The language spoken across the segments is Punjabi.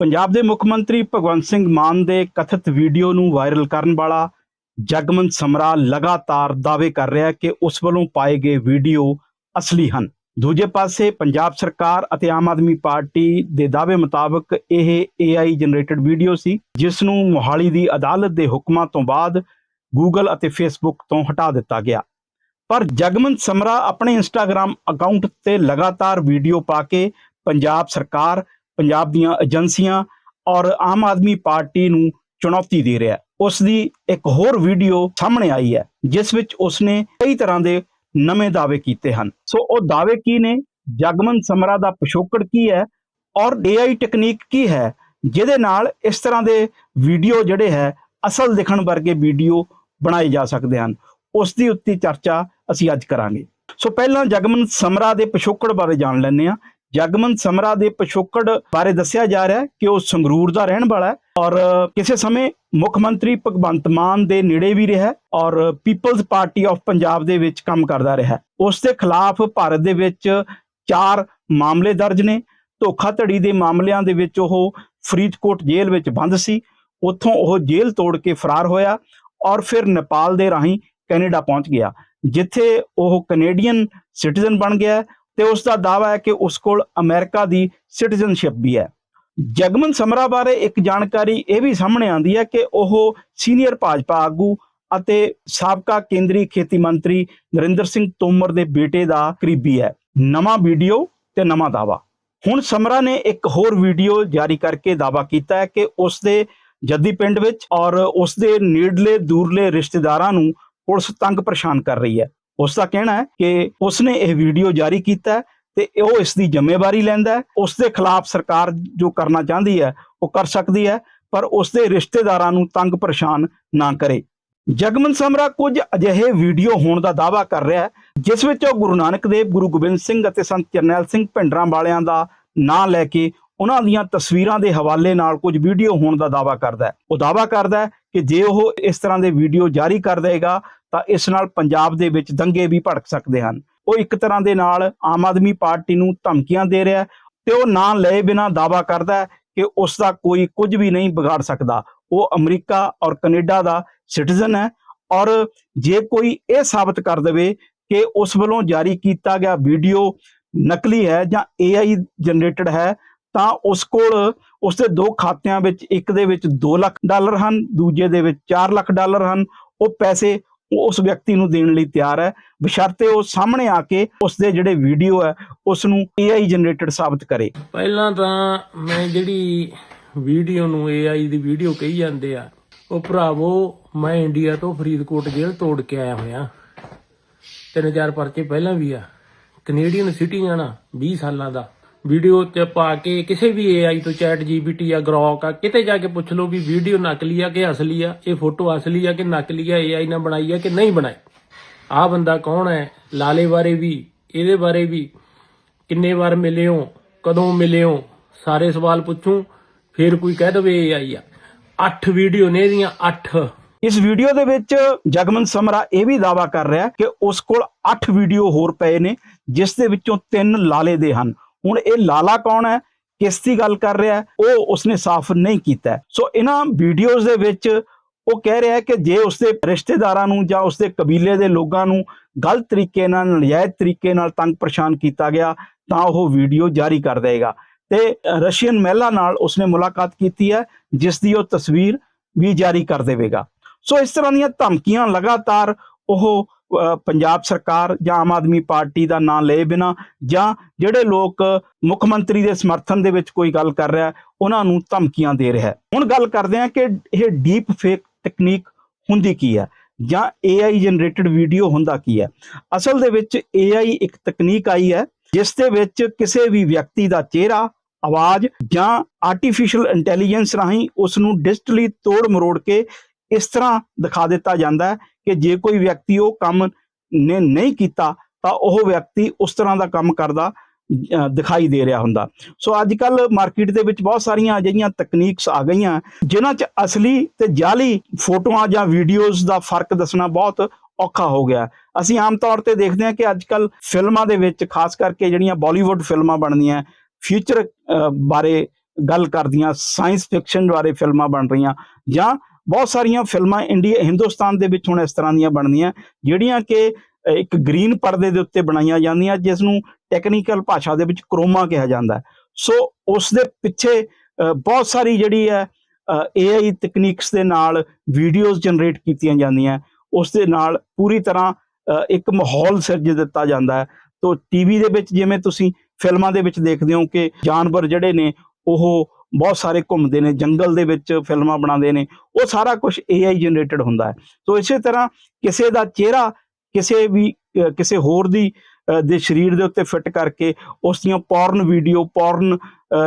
ਪੰਜਾਬ ਦੇ ਮੁੱਖ ਮੰਤਰੀ ਭਗਵੰਤ ਸਿੰਘ ਮਾਨ ਦੇ ਕਥਿਤ ਵੀਡੀਓ ਨੂੰ ਵਾਇਰਲ ਕਰਨ ਵਾਲਾ ਜਗਮਨ ਸਮਰਾ ਲਗਾਤਾਰ ਦਾਅਵੇ ਕਰ ਰਿਹਾ ਕਿ ਉਸ ਵੱਲੋਂ ਪਾਏ ਗਏ ਵੀਡੀਓ ਅਸਲੀ ਹਨ। ਦੂਜੇ ਪਾਸੇ ਪੰਜਾਬ ਸਰਕਾਰ ਅਤੇ ਆਮ ਆਦਮੀ ਪਾਰਟੀ ਦੇ ਦਾਅਵੇ ਮੁਤਾਬਕ ਇਹ AI ਜਨਰੇਟਡ ਵੀਡੀਓ ਸੀ, ਜਿਸ ਨੂੰ ਮੋਹਾਲੀ ਦੀ ਅਦਾਲਤ ਦੇ ਹੁਕਮਾਂ ਤੋਂ ਬਾਅਦ ਗੂਗਲ ਅਤੇ ਫੇਸਬੁੱਕ ਤੋਂ ਹਟਾ ਦਿੱਤਾ ਗਿਆ। ਪਰ ਜਗਮਨ ਸਮਰਾ ਆਪਣੇ ਇੰਸਟਾਗ੍ਰam ਅਕਾਊਂਟ ਤੇ ਲਗਾਤਾਰ ਵੀਡੀਓ ਪਾ ਕੇ ਪੰਜਾਬ ਸਰਕਾਰ ਪੰਜਾਬ ਦੀਆਂ ਏਜੰਸੀਆਂ ਔਰ ਆਮ ਆਦਮੀ ਪਾਰਟੀ ਨੂੰ ਚੁਣੌਤੀ ਦੇ ਰਿਹਾ ਹੈ। ਉਸ ਦੀ ਇੱਕ ਹੋਰ ਵੀਡੀਓ ਸਾਹਮਣੇ ਆਈ ਹੈ, ਜਿਸ ਵਿੱਚ ਉਸਨੇ ਕਈ ਤਰ੍ਹਾਂ ਦੇ ਨਵੇਂ ਦਾਅਵੇ ਕੀਤੇ ਹਨ। ਸੋ ਉਹ ਦਾਅਵੇ ਕੀ ਨੇ? ਜਗਮਨ ਸਮਰਾ ਦਾ ਪਿਛੋਕੜ ਕੀ ਹੈ ਔਰ AI ਟੈਕਨੀਕ ਕੀ ਹੈ, ਜਿਹਦੇ ਨਾਲ ਇਸ ਤਰ੍ਹਾਂ ਦੇ ਵੀਡੀਓ ਜਿਹੜੇ ਹੈ, ਅਸਲ ਦਿਖਣ ਵਰਗੇ ਵੀਡੀਓ ਬਣਾਏ ਜਾ ਸਕਦੇ ਹਨ। ਉਸ ਦੀ ਉੱਤੇ ਚਰਚਾ ਅਸੀਂ ਅੱਜ ਕਰਾਂਗੇ। ਸੋ ਪਹਿਲਾਂ ਜਗਮਨ ਸਮਰਾ ਦੇ ਪਿਛੋਕੜ ਬਾਰੇ ਜਾਣ ਲੈਂਦੇ ਹਾਂ। ਜਗਮਨ ਸਮਰਾ ਦੇ ਪਿਛੋਕੜ ਬਾਰੇ ਦੱਸਿਆ ਜਾ ਰਿਹਾ ਹੈ ਕਿ ਉਹ ਸੰਗਰੂਰ ਦਾ ਰਹਿਣ ਵਾਲਾ ਹੈ ਔਰ ਕਿਸੇ ਸਮੇਂ ਮੁੱਖ ਮੰਤਰੀ ਭਗਵੰਤ ਮਾਨ ਦੇ ਨੇੜੇ ਵੀ ਰਿਹਾ ਔਰ ਪੀਪਲਜ਼ ਪਾਰਟੀ ਆਫ ਪੰਜਾਬ ਦੇ ਵਿੱਚ ਕੰਮ ਕਰਦਾ ਰਿਹਾ ਉਸ ਦੇ ਖਿਲਾਫ ਭਾਰਤ ਦੇ ਵਿੱਚ ਚਾਰ ਮਾਮਲੇ ਦਰਜ ਨੇ। ਧੋਖਾਧੜੀ ਦੇ ਮਾਮਲਿਆਂ ਦੇ ਵਿੱਚ ਉਹ ਫਰੀਦਕੋਟ ਜੇਲ੍ਹ ਵਿੱਚ ਬੰਦ ਸੀ। ਉੱਥੋਂ ਉਹ ਜੇਲ੍ਹ ਤੋੜ ਕੇ ਫਰਾਰ ਹੋਇਆ ਔਰ ਫਿਰ ਨੇਪਾਲ ਦੇ ਰਾਹੀਂ ਕੈਨੇਡਾ ਪਹੁੰਚ ਗਿਆ, ਜਿੱਥੇ ਉਹ ਕੈਨੇਡੀਅਨ ਸਿਟੀਜ਼ਨ ਬਣ ਗਿਆ ਤੇ ਉਸ ਦਾ ਦਾਅਵਾ ਹੈ ਕਿ ਉਸ ਕੋਲ ਅਮਰੀਕਾ ਦੀ ਸਿਟੀਜ਼ਨਸ਼ਿਪ ਵੀ ਹੈ। ਜਗਮਨ ਸਮਰਾ ਬਾਰੇ ਇੱਕ ਜਾਣਕਾਰੀ ਇਹ ਵੀ ਸਾਹਮਣੇ ਆਂਦੀ ਹੈ ਕਿ ਉਹ ਸੀਨੀਅਰ ਭਾਜਪਾ ਆਗੂ ਅਤੇ ਸਾਬਕਾ ਕੇਂਦਰੀ ਖੇਤੀ ਮੰਤਰੀ ਨਰਿੰਦਰ ਸਿੰਘ ਤੋਮਰ ਦੇ ਬੇਟੇ ਦਾ ਕਰੀਬੀ ਹੈ। ਨਵਾਂ ਵੀਡੀਓ ਤੇ ਨਵਾਂ ਦਾਅਵਾ। ਹੁਣ ਸਮਰਾ ਨੇ ਇੱਕ ਹੋਰ ਵੀਡੀਓ ਜਾਰੀ ਕਰਕੇ ਦਾਅਵਾ ਕੀਤਾ ਹੈ ਕਿ ਉਸ ਦੇ ਜੱਦੀ ਪਿੰਡ ਵਿੱਚ ਔਰ ਉਸ ਦੇ ਨੇੜਲੇ ਦੂਰਲੇ ਰਿਸ਼ਤੇਦਾਰਾਂ ਨੂੰ ਪੁਲਿਸ ਤੰਗ ਪਰੇਸ਼ਾਨ ਕਰ ਰਹੀ ਹੈ। ਉਸ ਦਾ ਕਹਿਣਾ ਹੈ ਕਿ ਉਸਨੇ ਇਹ ਵੀਡੀਓ ਜਾਰੀ ਕੀਤਾ ਤੇ ਉਹ ਇਸ ਦੀ ਜ਼ਿੰਮੇਵਾਰੀ ਲੈਂਦਾ ਹੈ। ਉਸ ਦੇ ਖਿਲਾਫ ਸਰਕਾਰ ਜੋ ਕਰਨਾ ਚਾਹੁੰਦੀ ਹੈ, ਉਹ ਕਰ ਸਕਦੀ ਹੈ, ਪਰ ਉਸ ਦੇ ਰਿਸ਼ਤੇਦਾਰਾਂ ਨੂੰ ਤੰਗ ਪਰੇਸ਼ਾਨ ਨਾ ਕਰੇ। ਜਗਮਨ ਸਮਰਾ ਕੁਝ ਅਜਿਹੇ ਵੀਡੀਓ ਹੋਣ ਦਾ ਦਾਅਵਾ ਕਰ ਰਿਹਾ ਹੈ, ਜਿਸ ਵਿੱਚ ਉਹ ਗੁਰੂ ਨਾਨਕ ਦੇਵ, ਗੁਰੂ ਗੋਬਿੰਦ ਸਿੰਘ ਅਤੇ ਸੰਤ ਜਰਨੈਲ ਸਿੰਘ ਭਿੰਡਰਾਂ ਵਾਲਿਆਂ ਦਾ ਨਾਂ ਲੈ ਕੇ ਉਹਨਾਂ ਦੀਆਂ ਤਸਵੀਰਾਂ ਦੇ ਹਵਾਲੇ ਨਾਲ ਕੁਝ ਵੀਡੀਓ ਹੋਣ ਦਾ ਦਾਅਵਾ ਕਰਦਾ ਹੈ। ਉਹ ਦਾਅਵਾ ਕਰਦਾ ਹੈ ਕਿ ਜੇ ਉਹ ਇਸ ਤਰ੍ਹਾਂ ਦੇ ਵੀਡੀਓ ਜਾਰੀ ਕਰ ਦੇਗਾ ਤਾਂ ਇਸ ਨਾਲ ਪੰਜਾਬ ਦੇ ਵਿੱਚ ਦੰਗੇ ਵੀ ਭੜਕ ਸਕਦੇ ਹਨ। ਉਹ ਇੱਕ ਤਰ੍ਹਾਂ ਦੇ ਨਾਲ ਆਮ ਆਦਮੀ ਪਾਰਟੀ ਨੂੰ ਧਮਕੀਆਂ ਦੇ ਰਿਹਾ ਹੈ ਤੇ ਉਹ ਨਾਂ ਲਏ ਬਿਨਾਂ ਦਾਅਵਾ ਕਰਦਾ ਹੈ ਕਿ ਉਸ ਦਾ ਕੋਈ ਕੁਝ ਵੀ ਨਹੀਂ ਵਿਗਾੜ ਸਕਦਾ। ਉਹ ਅਮਰੀਕਾ ਔਰ ਕੈਨੇਡਾ ਦਾ ਸਿਟੀਜ਼ਨ ਹੈ ਔਰ ਜੇ ਕੋਈ ਇਹ ਸਾਬਤ ਕਰ ਦੇਵੇ ਕਿ ਉਸ ਵੱਲੋਂ ਜਾਰੀ ਕੀਤਾ ਗਿਆ ਵੀਡੀਓ ਨਕਲੀ ਹੈ ਜਾਂ AI ਜਨਰੇਟਡ ਹੈ, ਤਾਂ ਉਸ ਕੋਲ ਉਸ ਦੇ ਦੋ ਖਾਤਿਆਂ ਵਿੱਚ ਇੱਕ ਦੇ ਵਿੱਚ 2 ਲੱਖ ਡਾਲਰ ਹਨ, ਦੂਜੇ ਦੇ ਵਿੱਚ 4 ਲੱਖ ਡਾਲਰ ਹਨ। ਉਹ ਪੈਸੇ ਉਹ ਉਸ ਵਿਅਕਤੀ ਨੂੰ ਦੇਣ ਲਈ ਤਿਆਰ ਹੈ। ਬਸ਼ਰਤੇ ਉਹ ਸਾਹਮਣੇ ਆ ਕੇ ਉਸ ਦੇ ਜਿਹੜੇ ਵੀਡੀਓ ਹੈ ਉਸ ਨੂੰ AI ਜਨਰੇਟਡ ਸਾਬਤ ਕਰੇ। ਪਹਿਲਾਂ ਤਾਂ ਮੈਂ ਜਿਹੜੀ ਵੀਡੀਓ ਨੂੰ AI ਦੀ ਵੀਡੀਓ ਕਹੀ ਜਾਂਦੇ ਆ, ਉਹ ਭਰਾਵੋ, ਮੈਂ ਇੰਡੀਆ ਤੋਂ ਫਰੀਦਕੋਟ ਜੇਲ੍ਹ ਤੋੜ ਕੇ ਆਇਆ ਹੋਇਆ। ਤਿੰਨ ਚਾਰ ਪਰਚੇ ਪਹਿਲਾਂ ਵੀ ਆ। ਕੈਨੇਡੀਅਨ ਸਿਟੀਜ਼ਨ ਆ 20 ਸਾਲਾਂ ਦਾ। ਵੀਡੀਓ ਚ ਪਾ ਕੇ ਕਿਸੇ ਵੀ AI ਤੋਂ ਚੈਟ ਜੀਪੀਟੀ ਆ ਗਰੋਕ ਆ, ਕਿਤੇ ਜਾ ਕੇ ਪੁੱਛ ਲਓ ਵੀ ਵੀਡੀਓ ਨਕਲੀ ਆ ਕਿ ਅਸਲੀ ਆ, ਇਹ ਫੋਟੋ ਅਸਲੀ ਆ ਕਿ ਨਕਲੀ ਆ AI ਨੇ ਬਣਾਈ ਆ ਕਿ ਨਹੀਂ ਬਣਾਈ? ਆ ਬੰਦਾ ਕੌਣ ਹੈ? ਲਾਲੇ ਬਾਰੇ ਵੀ, ਇਹਦੇ ਬਾਰੇ ਵੀ ਕਿੰਨੇ ਵਾਰ ਮਿਲੇ ਹੋ ਕਦੋਂ ਮਿਲੇ ਹੋ ਸਾਰੇ ਸਵਾਲ ਪੁੱਛੂ, ਫਿਰ ਕੋਈ ਕਹਿ ਦਵੇ ਇਹ ਆਈ ਆ। 8 ਵੀਡੀਓ ਨੇ ਇਹਦੀਆਂ 8 ਇਸ ਵੀਡੀਓ ਦੇ ਵਿੱਚ ਜਗਮਨ ਸਮਰਾ ਇਹ ਵੀ ਦਾਵਾ ਕਰ ਰਿਹਾ ਕਿ ਉਸ ਕੋਲ 8 ਵੀਡੀਓ ਹੋਰ ਪਏ ਨੇ, ਜਿਸ ਦੇ ਵਿੱਚੋਂ 3 ਲਾਲੇ ਦੇ ਹਨ। ਹੁਣ ਇਹ ਲਾਲਾ ਕੌਣ ਹੈ? ਕਿਸ ਦੀ ਗੱਲ ਕਰ ਰਿਹਾ ਉਹ ਉਸਨੇ ਸਾਫ਼ ਨਹੀਂ ਕੀਤਾ ਸੋ ਇਹਨਾਂ ਵੀਡੀਓਜ਼ ਦੇ ਵਿੱਚ ਉਹ ਕਹਿ ਰਿਹਾ ਹੈ ਕਿ ਜੇ ਉਸਦੇ ਰਿਸ਼ਤੇਦਾਰਾਂ ਨੂੰ ਜਾਂ ਉਸਦੇ ਕਬੀਲੇ ਦੇ ਲੋਕਾਂ ਨੂੰ ਗਲਤ ਤਰੀਕੇ ਨਾਲ, ਨਜਾਇਜ਼ ਤਰੀਕੇ ਨਾਲ ਤੰਗ ਪਰੇਸ਼ਾਨ ਕੀਤਾ ਗਿਆ, ਤਾਂ ਉਹ ਵੀਡੀਓ ਜਾਰੀ ਕਰ ਦੇਗਾ ਤੇ ਰਸ਼ੀਅਨ ਮਹਿਲਾ ਨਾਲ ਉਸਨੇ ਮੁਲਾਕਾਤ ਕੀਤੀ ਹੈ, ਜਿਸ ਦੀ ਉਹ ਤਸਵੀਰ ਵੀ ਜਾਰੀ ਕਰ ਦੇਵੇਗਾ। ਸੋ ਇਸ ਤਰ੍ਹਾਂ ਦੀਆਂ ਧਮਕੀਆਂ ਲਗਾਤਾਰ ਉਹ ਪੰਜਾਬ ਸਰਕਾਰ ਜਾਂ ਆਮ ਆਦਮੀ ਪਾਰਟੀ ਦਾ ਨਾਂ ਲਏ ਬਿਨਾ ਜਾਂ ਜਿਹੜੇ ਲੋਕ ਮੁੱਖ ਮੰਤਰੀ ਦੇ ਸਮਰਥਨ ਦੇ ਵਿੱਚ ਕੋਈ ਗੱਲ ਕਰ ਰਿਹਾ ਉਹਨਾਂ ਨੂੰ ਧਮਕੀਆਂ ਦੇ ਰਿਹਾ ਹੁਣ ਗੱਲ ਕਰਦੇ ਹਾਂ ਕਿ ਇਹ ਡੀਪ ਫੇਕ ਟੈਕਨੀਕ ਹੁੰਦੀ ਕੀ ਹੈ ਜਾਂ AI ਜਨਰੇਟਡ ਵੀਡੀਓ ਹੁੰਦਾ ਕੀ ਹੈ। ਅਸਲ ਦੇ ਵਿੱਚ AI ਇੱਕ ਤਕਨੀਕ ਆਈ ਹੈ, ਜਿਸ ਦੇ ਵਿੱਚ ਕਿਸੇ ਵੀ ਵਿਅਕਤੀ ਦਾ ਚਿਹਰਾ, ਆਵਾਜ਼ ਜਾਂ ਆਰਟੀਫੀਸ਼ੀਅਲ ਇੰਟੈਲੀਜੈਂਸ ਰਾਹੀਂ ਉਸ ਨੂੰ ਡਿਜੀਟਲੀ ਤੋੜ ਮਰੋੜ ਕੇ ਇਸ ਤਰ੍ਹਾਂ ਦਿਖਾ ਦਿੱਤਾ ਜਾਂਦਾ ਹੈ ਕਿ ਜੇ ਕੋਈ ਵਿਅਕਤੀ ਉਹ ਕੰਮ ਨੇ ਨਹੀਂ ਕੀਤਾ, ਤਾਂ ਉਹ ਵਿਅਕਤੀ ਉਸ ਤਰ੍ਹਾਂ ਦਾ ਕੰਮ ਕਰਦਾ ਦਿਖਾਈ ਦੇ ਰਿਹਾ ਹੁੰਦਾ। ਸੋ ਅੱਜ ਕੱਲ ਮਾਰਕੀਟ ਦੇ ਵਿੱਚ ਬਹੁਤ ਸਾਰੀਆਂ ਅਜਿਹੀਆਂ ਤਕਨੀਕਸ ਆ ਗਈਆਂ, ਜਿਨ੍ਹਾਂ 'ਚ ਅਸਲੀ ਤੇ ਜਾਲੀ ਫੋਟੋਆਂ ਜਾਂ ਵੀਡੀਓਜ਼ ਦਾ ਫ਼ਰਕ ਦੱਸਣਾ ਬਹੁਤ ਔਖਾ ਹੋ ਗਿਆ। ਅਸੀਂ ਆਮ ਤੌਰ ਤੇ ਦੇਖਦੇ ਹਾਂ ਕਿ ਅੱਜ ਕੱਲ ਫਿਲਮਾਂ ਦੇ ਵਿੱਚ, ਖਾਸ ਕਰਕੇ ਜਿਹੜੀਆਂ ਬਾਲੀਵੁੱਡ ਫਿਲਮਾਂ ਬਣਦੀਆਂ, ਫਿਊਚਰ ਬਾਰੇ ਗੱਲ ਕਰਦੀਆਂ, ਸਾਇੰਸ ਫਿਕਸ਼ਨ ਬਾਰੇ ਫਿਲਮਾਂ ਬਣ ਰਹੀਆਂ, ਜਾਂ ਬਹੁਤ ਸਾਰੀਆਂ ਫਿਲਮਾਂ ਇੰਡੀਆ, ਹਿੰਦੁਸਤਾਨ ਦੇ ਵਿੱਚ ਹੁਣ ਇਸ ਤਰ੍ਹਾਂ ਦੀਆਂ ਬਣਦੀਆਂ ਜਿਹੜੀਆਂ ਕਿ ਇੱਕ ਗ੍ਰੀਨ ਪਰਦੇ ਦੇ ਉੱਤੇ ਬਣਾਈਆਂ ਜਾਂਦੀਆਂ ਜਿਸ ਨੂੰ ਟੈਕਨੀਕਲ ਭਾਸ਼ਾ ਦੇ ਵਿੱਚ ਕਰੋਮਾ ਕਿਹਾ ਜਾਂਦਾ ਸੋ ਉਸ ਦੇ ਪਿੱਛੇ ਬਹੁਤ ਸਾਰੀ ਜਿਹੜੀ ਹੈ AI ਤਕਨੀਕਸ ਦੇ ਨਾਲ ਵੀਡੀਓਜ਼ ਜਨਰੇਟ ਕੀਤੀਆਂ ਜਾਂਦੀਆਂ ਉਸ ਦੇ ਨਾਲ ਪੂਰੀ ਤਰ੍ਹਾਂ ਇੱਕ ਮਾਹੌਲ ਸਿਰਜ ਦਿੱਤਾ ਜਾਂਦਾ ਹੈ। ਤੋ ਟੀਵੀ ਦੇ ਵਿੱਚ ਜਿਵੇਂ ਤੁਸੀਂ ਫਿਲਮਾਂ ਦੇ ਵਿੱਚ ਦੇਖਦੇ ਹੋ ਕਿ ਜਾਨਵਰ ਜਿਹੜੇ ਨੇ, ਉਹ ਬਹੁਤ ਸਾਰੇ ਘੁੰਮਦੇ ਨੇ, ਜੰਗਲ ਦੇ ਵਿੱਚ ਫਿਲਮਾਂ ਬਣਾਉਂਦੇ ਨੇ, ਉਹ ਸਾਰਾ ਕੁਝ AI ਜਨਰੇਟਡ ਹੁੰਦਾ ਹੈ। ਸੋ ਇਸੇ ਤਰ੍ਹਾਂ ਕਿਸੇ ਦਾ ਚਿਹਰਾ ਕਿਸੇ ਵੀ ਕਿਸੇ ਹੋਰ ਦੀ ਦੇ ਸਰੀਰ ਦੇ ਉੱਤੇ ਫਿੱਟ ਕਰਕੇ ਉਸ ਦੀਆਂ ਪੌਰਨ ਵੀਡੀਓ ਪੌਰਨ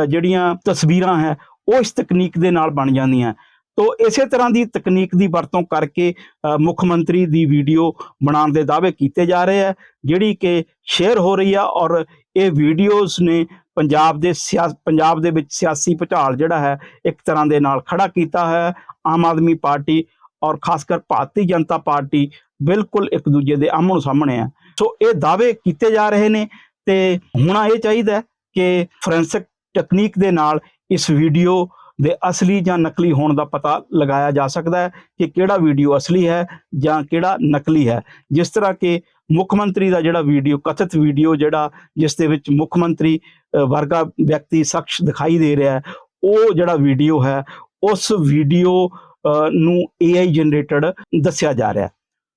ਜਿਹੜੀਆਂ ਤਸਵੀਰਾਂ ਹੈ, ਉਹ ਇਸ ਤਕਨੀਕ ਦੇ ਨਾਲ ਬਣ ਜਾਂਦੀਆਂ ਤੋ ਇਸੇ ਤਰ੍ਹਾਂ ਦੀ ਤਕਨੀਕ ਦੀ ਵਰਤੋਂ ਕਰਕੇ ਮੁੱਖ ਮੰਤਰੀ ਦੀ ਵੀਡੀਓ ਬਣਾਉਣ ਦੇ ਦਾਅਵੇ ਕੀਤੇ ਜਾ ਰਹੇ ਆ ਜਿਹੜੀ ਕਿ ਸ਼ੇਅਰ ਹੋ ਰਹੀ ਆ ਔਰ ਇਹ ਵੀਡੀਓਜ਼ ਨੇ ਪੰਜਾਬ ਦੇ ਸਿਆ, ਪੰਜਾਬ ਦੇ ਵਿੱਚ ਸਿਆਸੀ ਭੁਚਾਲ ਜਿਹੜਾ ਹੈ, ਇੱਕ ਤਰ੍ਹਾਂ ਦੇ ਨਾਲ ਖੜਾ ਕੀਤਾ ਹੈ। ਆਮ ਆਦਮੀ ਪਾਰਟੀ ਔਰ ਖਾਸ ਕਰ ਭਾਰਤੀ ਜਨਤਾ ਪਾਰਟੀ ਬਿਲਕੁਲ ਇੱਕ ਦੂਜੇ ਦੇ ਆਮਣ ਸਾਹਮਣੇ ਆ ਸੋ ਇਹ ਦਾਅਵੇ ਕੀਤੇ ਜਾ ਰਹੇ ਨੇ ਤੇ ਹੋਣਾ ਇਹ ਚਾਹੀਦਾ ਕਿ ਫੋਰੈਂਸਿਕ ਟੈਕਨੀਕ ਦੇ ਨਾਲ ਇਸ ਵੀਡੀਓ ਦੇ ਅਸਲੀ ਜਾਂ ਨਕਲੀ ਹੋਣ ਦਾ ਪਤਾ ਲਗਾਇਆ ਜਾ ਸਕਦਾ ਹੈ ਕਿ ਕਿਹੜਾ ਵੀਡੀਓ ਅਸਲੀ ਹੈ ਜਾਂ ਕਿਹੜਾ ਨਕਲੀ ਹੈ। ਜਿਸ ਤਰ੍ਹਾਂ ਕਿ ਮੁੱਖ ਮੰਤਰੀ ਦਾ ਜਿਹੜਾ ਵੀਡੀਓ ਕਥਿਤ ਵੀਡੀਓ ਜਿਹੜਾ ਜਿਸ ਦੇ ਵਿੱਚ ਮੁੱਖ ਮੰਤਰੀ ਵਰਗਾ ਵਿਅਕਤੀ ਸ਼ਖਸ ਦਿਖਾਈ ਦੇ ਰਿਹਾ ਹੈ ਉਹ ਜਿਹੜਾ ਵੀਡੀਓ ਹੈ ਉਸ ਵੀਡੀਓ ਅ, ਨੂੰ AI ਜਨਰੇਟਡ ਦੱਸਿਆ ਜਾ ਰਿਹਾ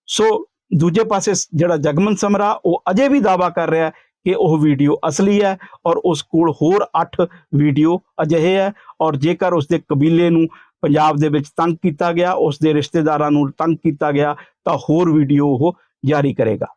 ਸੋ ਦੂਜੇ ਪਾਸੇ ਜਿਹੜਾ ਜਗਮਨ ਸਮਰਾ ਉਹ ਅਜੇ ਵੀ ਦਾਵਾ ਕਰ ਰਿਹਾ ਕਿ ਉਹ ਵੀਡੀਓ ਅਸਲੀ ਹੈ ਔਰ ਉਸ ਕੋਲ ਹੋਰ 8 ਵੀਡੀਓ ਅਜਿਹੇ ਹੈ ਔਰ ਜੇਕਰ ਉਸ ਦੇ ਕਬੀਲੇ ਨੂੰ ਪੰਜਾਬ ਦੇ ਵਿੱਚ ਤੰਗ ਕੀਤਾ ਗਿਆ ਉਸ ਦੇ ਰਿਸ਼ਤੇਦਾਰਾਂ ਨੂੰ ਤੰਗ ਕੀਤਾ ਗਿਆ ਤਾਂ ਹੋਰ ਵੀਡੀਓ ਉਹ ਜਾਰੀ ਕਰੇਗਾ।